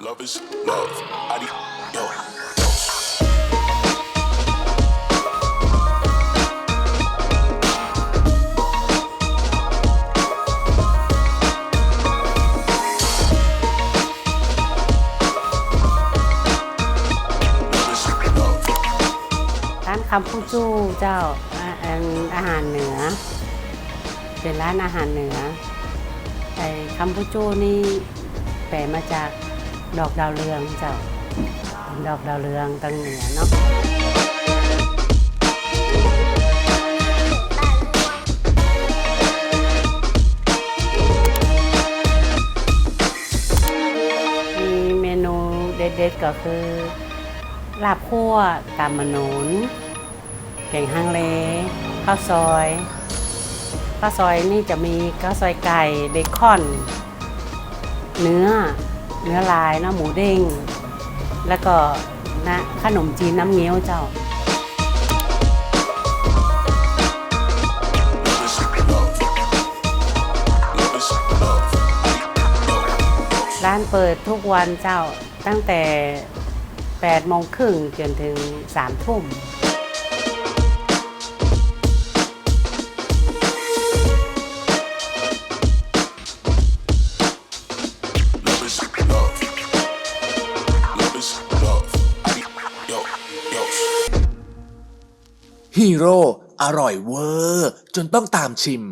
Love is love. Adi- yo. ร้านคำพูจู้เจ้าอาอันอาหารเหนือ เป็นร้านอาหารเหนือไอ้คำพูจู้นี่แปลมาจาก ดอกดาวเรืองเจ้า ดอกดาวเรืองตั้งเหนือเนาะมีเมนูเด็ดๆก็คือลาบคั่วตามมนุนแกงฮังเล ข้าวซอยข้าวซอยนี่จะมีข้าวซอยไก่เบคอน เนื้อ เนื้อลายเนาะหมูเด้ง แล้วก็นะขนมจีนน้ำเงี้ยวเจ้า ร้านเปิดทุกวันเจ้าตั้งแต่8โมงครึ่งจนถึง3ทุ่ม ฮีโร่อร่อยเวอร์ จนต้องตามชิม